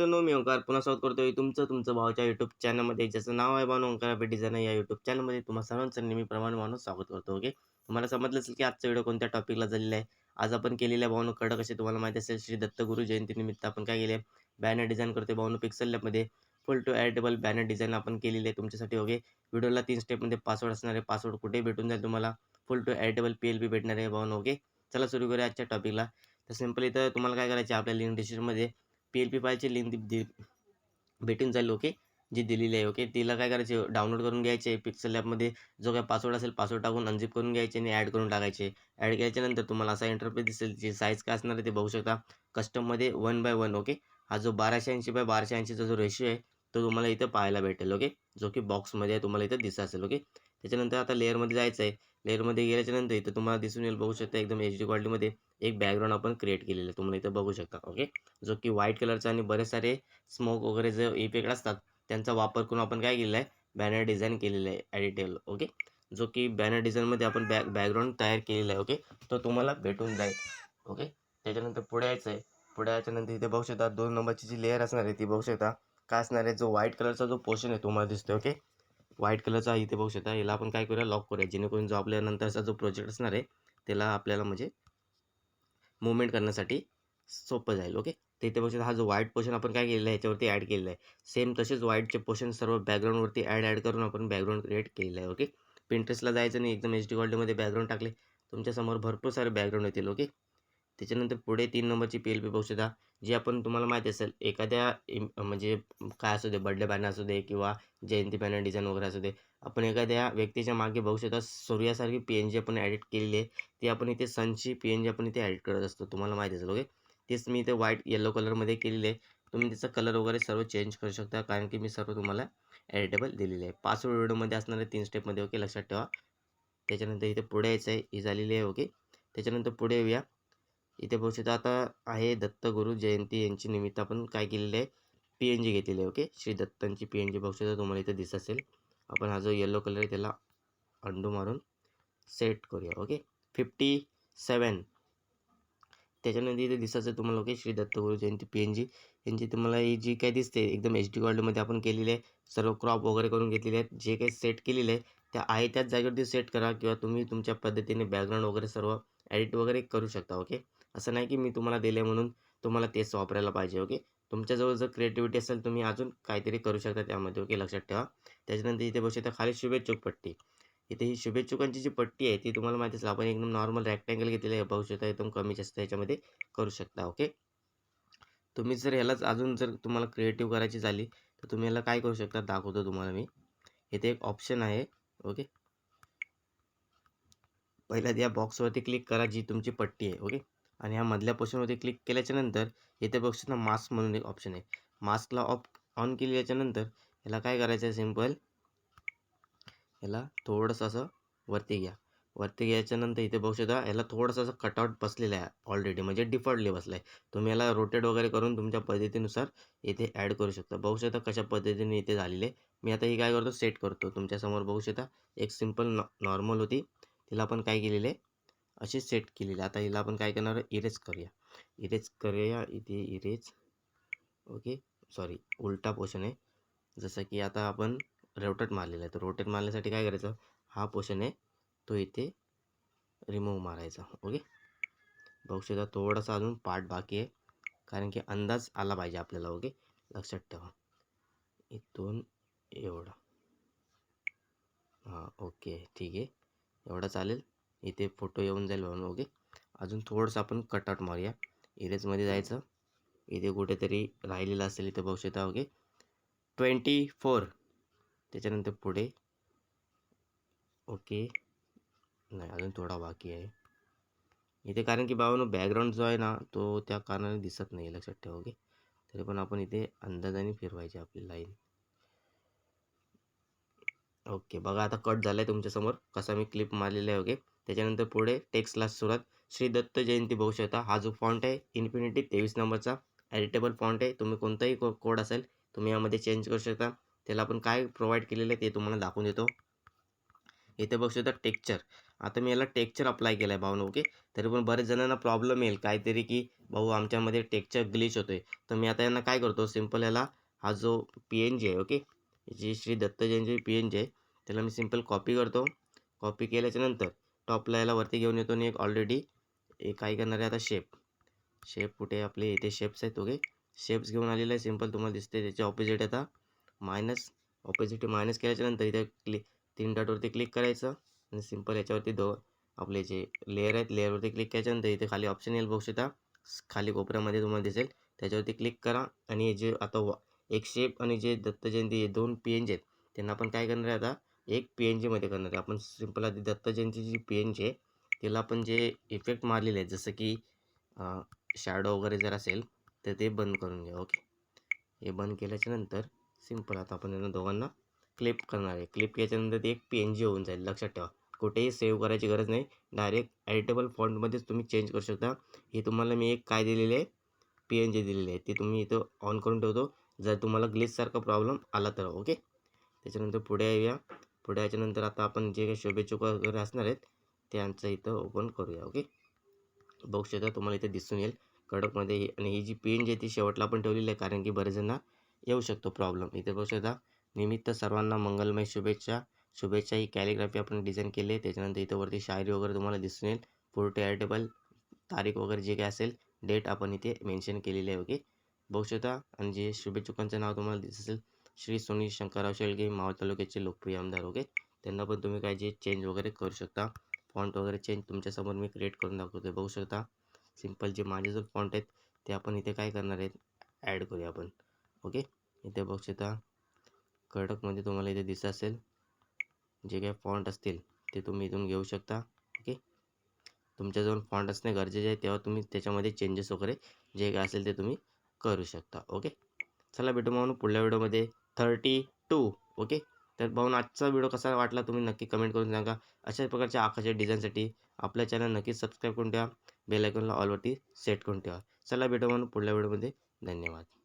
No मी ओंकार पुन्हा स्वागत करतोय. तुमचं तुमचं भावाच्या युट्यूब चॅनलमध्ये ज्याचं नाव आहे भाऊ ओंकार अबे डिझायनर या युट्यूब चॅनलमध्ये तुम्हाला सर्वांचं नेहमीप्रमाणे माणूस स्वागत करतो ओके तुम्हाला समजलं असेल की आजचा व्हिडिओ कोणत्या टॉपिकला झालेला आहे? आज आपण केलेल्या भावनं कडक असे तुम्हाला माहिती असेल श्री दत्तगुरु जयंतीनिमित्त आपण काय केले बॅनर डिझाईन करतोय भावनं पिक्सल लॅबमध्ये full to editable banner design आपण केलेली आहे तुमच्यासाठी ओके व्हिडिओला तीन स्टेपमध्ये पासवर्ड असणार आहे. पासवर्ड कुठे भेटून जाईल तुम्हाला. Full to editable P L B भेटणार आहे भावनं ओके चला सुरू करूया आजच्या टॉपिकला तर सिंपल इथं तुम्हाला काय करायचं आहे? आपल्या लिंक डिस्क्रिप्शनमध्ये पी एल पी फाईलची लिंक दि भेटून जाईल ओके जी दिलेली आहे ओके तिला काय करायचे डाउनलोड करून घ्यायचे पिक्सल ॲपमध्ये जो काय पासवर्ड असेल पासवर्ड टाकून अनझिप करून घ्यायचे आणि ॲड करून टाकायचे. ॲड केल्याच्यानंतर तुम्हाला असा इंटरफेस दिसेल जी साईज काय असणार आहे ते बघू शकता. कस्टममध्ये वन बाय वन ओके हा जो बाराशे ऐंशी बाय बाराशे ऐंशीचा जो रेशिओ आहे तो तुम्हाला इथं पाहायला भेटेल ओके जो की बॉक्समध्ये तुम्हाला इथं दिसत असेल ओके त्याच्यानंतर आता लेअरमध्ये जायचं आहे लेअरमध्ये गेल्याच्यानंतर इथं तुम्हाला दिसून येईल बघू शकता एकदम एच डी क्वालिटीमध्ये एक बॅकग्राऊंड आपण क्रिएट केलेलं आहे. तुम्हाला इथं बघू शकता ओके जो की व्हाईट कलरचा आणि बरेच सारे स्मोक वगैरे जे इफेक्ट असतात त्यांचा वापर करून आपण काय केलेला आहे? बॅनर डिझाईन केलेलं आहे एडिटेबल ओके जो की बॅनर डिझाईनमध्ये आपण बॅक बॅकग्राऊंड तयार केलेला आहे ओके तो तुम्हाला भेटून जाईल ओके त्याच्यानंतर पुढे यायचं आहे. पुढे याच्यानंतर इथे बघू शकता दोन नंबरची जी लेअर असणार आहे ती बघू शकता. काय असणार आहे? जो व्हाईट कलरचा जो पोर्शन आहे तुम्हाला दिसतो ओके व्हाईट कलरचा इथे बघू शकता. याला आपण काय करूया? लॉक करूया. जेणेकरून जो आपल्या नंतरचा जो प्रोजेक्ट असणार आहे त्याला आपल्याला म्हणजे मुवमेंट करण्यासाठी सोपं जाईल. ओके? तर इथे बघू शकता हा जो व्हाईट पोर्शन आपण काय केलेला आहे याच्यावरती ॲड केलेला आहे. सेम तसेच व्हाईटचे पोर्शन सर्व बॅकग्राऊंडवरती ॲड ॲड करून आपण बॅकग्राऊंड क्रिएट केलेलं आहे. ओके? पिंटरेस्टला जायचं नाही. एकदम एच डी क्वालिटीमध्ये बॅकग्राऊंड टाकले. तुमच्यासमोर भरपूर सारे बॅकग्राऊंड येतील. ओके? त्याच्यानंतर पुढे तीन नंबरची पी एल पी बघू शकता जी आपण तुम्हाला माहिती असेल एखाद्या म्हणजे काय असू दे बड्डे बॅनर असू दे किंवा जयंती बॅनर डिझाईन वगैरे असू दे आपण एखाद्या व्यक्तीच्या मागे बघू शकता सूर्यासारखी पी एन जी आपण ॲडिट केलेली आहे ती आपण इथे सनची पी एन जी आपण इथे ॲडिट करत असतो तुम्हाला माहिती असेल ओके तेच मी इथे व्हाईट येलो कलरमध्ये केलेली आहे तुम्ही त्याचा कलर वगैरे सर्व चेंज करू शकता कारण की मी सर्व तुम्हाला एडिटेबल दिलेले आहे. पाच व्हिडिओमध्ये असणारे तीन स्टेपमध्ये ओके लक्षात ठेवा. त्याच्यानंतर इथे पुढे यायचं आहे ही झालेली आहे ओके त्याच्यानंतर पुढे येऊया. इथे बघू शकता आता आहे दत्तगुरू जयंती यांची निमित्त आपण काय केलेलं आहे? पी एन जी घेतलेली आहे ओके श्री दत्तांची पी एन जी बघू शकता तुम्हाला इथे दिसत असेल. आपण हा जो येलो कलर आहे त्याला अंडू मारून सेट करूया ओके फिफ्टी सेवन त्याच्यानंतर इथे दिसत असेल तुम्हाला okay Shri Dattaguru Jayanti P N G यांची तुम्हाला ही जी काय दिसते एकदम एच डी वर्ल्डमध्ये आपण केलेली आहे. सर्व क्रॉप वगैरे करून घेतलेले आहेत. जे काही सेट केलेले आहे त्या आहे त्याच जागेवरती सेट करा किंवा तुम्ही तुमच्या पद्धतीने बॅकग्राऊंड वगैरे सर्व एडिट वगैरे करू शकता ओके असं नाही की मी तुम्हाला दिले म्हणून तुम्हाला तेच वापरायला पाहिजे ओके? तुमच्याजवळ जर क्रिएटिव्हिटी असेल तुम्ही अजून काहीतरी करू शकता त्यामध्ये ओके? लक्षात ठेवा. त्याच्यानंतर इथे बघू शकता खाली शुभेच्छुक पट्टी. इथे ही शुभेच्छुकांची जी पट्टी आहे ती तुम्हाला माहिती असेल आपण एकदम नॉर्मल रॅक्टँगल घेतलेलं आहे. बघू शकता एकदम कमी जास्त याच्यामध्ये करू शकता ओके? तुम्ही जर ह्यालाच अजून जर तुम्हाला क्रिएटिव्ह करायची झाली तर तुम्ही याला काय करू शकता? दाखवतो तुम्हाला मी. इथे एक ऑप्शन आहे ओके? पहिल्या या बॉक्सवरती क्लिक करा जी तुमची पट्टी आहे ओके? आणि ह्या मधल्या पोर्शनवरती क्लिक केल्याच्यानंतर इथे बघू मास्क म्हणून एक ऑप्शन आहे. मास्कला ऑफ ऑन केल्याच्यानंतर याला काय करायचं आहे सिंपल याला थोडंसं असं वरती घ्या. वरती घ्यायच्यानंतर इथे बघू शकता याला थोडंसं असं कटआउट बसलेलं आहे ऑलरेडी म्हणजे डिफॉल्टली बसलं आहे. तुम्ही याला रोटेट वगैरे करून तुमच्या पद्धतीनुसार इथे ॲड करू शकता. बघू शकता कशा पद्धतीने इथे झालेले मी आता ही काय करतो सेट करतो. तुमच्यासमोर बघू शकता एक सिंपल नॉ नॉर्मल होती. तिला आपण काय केलेलं आहे? असे सेट केलेले. आता हिला आपण काय करणार? इरेज करूया. इरेज करूया इथे इरेज ओके सॉरी उलटा पोर्शन आहे. जसं की आता आपण रोटेट मारलेला आहे. तर रोटेट मारण्यासाठी काय करायचं? हा पोर्शन आहे. तो इथे रिमूव्ह मारायचा. ओके बघू शकता थोडासा अजून पार्ट बाकी आहे. कारण की अंदाज आला पाहिजे आपल्याला. ओके लक्षात ठेवा. इथून एवढा. हां ओके ठीक आहे. एवढा चालेल. इथे फोटो येऊन जाईल म्हणून ओके. अजून थोडंसं आपण कटआउट मारूया. इरेजमध्ये जायचं. इथे कुठेतरी राहिलेलं असेल इथे बघू शकता ओके. ट्वेंटी फोर त्याच्यानंतर पुढे. ओके. नाही अजून थोडा बाकी आहे. इथे कारण की बाबांनो बॅकग्राऊंड जो आहे ना तो त्या कारणाने दिसत नाही लक्षात ठेवा ओके. तरी पण आपण इथे अंदाजाने फिरवायची आपली लाईन ओके बघा आता कट झाला आहे तुमच्यासमोर. कसा मी क्लिप मारलेला आहे ओके. त्याच्यानंतर पुढे टेक्स्टला सुरुवात. श्री दत्त जयंती बघू शकता हा जो फॉन्ट आहे इन्फिनिटी तेवीस नंबरचा. एडिटेबल फॉन्ट आहे. तुम्ही कोणताही को कोड असेल तुम्ही यामध्ये चेंज करू शकता. त्याला आपण काय प्रोव्हाइड केलेलं आहे ते तुम्हाला दाखवून देतो. इथे बघू शकता टेक्चर आता मी याला टेक्चर अप्लाय केलं आहे भावनं ओके तरी पण बरेच जणांना प्रॉब्लेम येईल. काहीतरी की भाऊ आमच्यामध्ये टेक्चर ग्लिच होतोय. तर मी आता यांना काय करतो? सिंपल याला हा जो पी एन जी आहे ओके जी Shri Datta Jayanti P N G आहे त्याला मी सिंपल कॉपी करतो. कॉपी केल्याच्यानंतर टॉपला याला वरती घेऊन येतो आणि एक ऑलरेडी एक काय करणार आहे आता शेप शेप कुठे आपले? इथे शेप्स आहेत ओके शेप्स घेऊन आलेले आहे. सिंपल तुम्हाला दिसते त्याच्या ऑपोजिट आता. मायनस ऑपोजिट मायनस केल्याच्यानंतर इथे क्लिक तीन डॉटवरती क्लिक करायचं आणि सिंपल याच्यावरती दो आपले जे लेअर आहेत लेअरवरती क्लिक केल्याच्यानंतर इथे खाली ऑप्शन येईल बघू शकता खाली कोपऱ्यामध्ये तुम्हाला दिसेल. त्याच्यावरती क्लिक करा आणि हे जे आता एक शेप आणि जे दत्त जयंती दोन पी एन जी आहेत त्यांना आपण काय करणार आहे आता? एक पी एन जीमध्ये करणार आहे. आपण सिंपल आधी दत्त जयंतीची जी पी एन जी आहे तिला आपण जे इफेक्ट मारलेले आहेत जसं की शॅडो वगैरे जर असेल तर ते बंद करून घ्या. ओके हे बंद केल्याच्यानंतर सिंपल आता आपण यांना दोघांना क्लिप करणार आहे. क्लिप केल्याच्यानंतर ते एक पी एन जी होऊन जाईल. लक्षात ठेवा. कुठेही सेव्ह करायची गरज नाही. डायरेक्ट एडिटेबल फॉन्टमध्येच तुम्ही चेंज करू शकता. हे तुम्हाला मी एक काय दिलेले आहे? पी एन जी दिलेली आहे. ती तुम्ही इथं ऑन करून ठेवतो. जर तुम्हाला ग्लिचसारखा प्रॉब्लेम आला तर. ओके त्याच्यानंतर पुढे येऊया. पुढे याच्यानंतर आता आपण जे काही शुभेच्छुक वगैरे असणार आहेत त्यांचं इथं ओपन करूया ओके? बघू शकता तुम्हाला इथे दिसून येईल. कडकमध्ये आणि ही जी पेन जी आहे ती शेवटला पण ठेवलेली आहे कारण की बरेच जणांना येऊ शकतो प्रॉब्लेम इथे बघू शकता निमित्त सर्वांना मंगलमय शुभेच्छा. शुभेच्छा ही कॅलिग्राफी आपण डिझाईन केली आहे त्याच्यानंतर इथं वरती शायरी वगैरे तुम्हाला दिसून येईल. फोर्टे ॲटेबल तारीख वगैरे जे काय असेल डेट आपण इथे मेन्शन केलेली आहे ओके? बघू शकता आणि जे शुभेच्छुकांचं नाव तुम्हाला दिसत असेल श्री सुनील शंकरराव शेळगे मावळ तालुक्याचे लोकप्रिय आमदार ओके त्यांना पण तुम्ही काय जे चेंज वगैरे करू शकता. फॉन्ट वगैरे चेंज तुमच्यासमोर मी क्रिएट करून दाखवतो बघू शकता. सिंपल जे माझे जो फॉन्ट आहेत ते आपण इथे काय करणार आहेत? ॲड करूया आपण. ओके इथे बघू शकता. कडकमध्ये तुम्हाला इथे दिसत असेल. जे काही फॉन्ट असतील ते तुम्ही इथून घेऊ शकता. ओके तुमच्याजवळ फॉन्ट असणे गरजेचे आहे तेव्हा तुम्ही त्याच्यामध्ये चेंजेस वगैरे जे काय असेल ते तुम्ही करू शकता. ओके चला भेटू म्हणून पुढल्या व्हिडिओमध्ये थर्टी टू ओके? तर पाहून आजचा व्हिडिओ कसा वाटला तुम्ही नक्की कमेंट करून सांगा. अशाच प्रकारच्या आकाशाच्या डिझाईनसाठी आपल्या चॅनल नक्कीच सबस्क्राईब करून ठेवा. बेलायकॉनला ऑलवरती सेट करून ठेवा. चला भेटू म्हणून पुढल्या व्हिडिओमध्ये. धन्यवाद.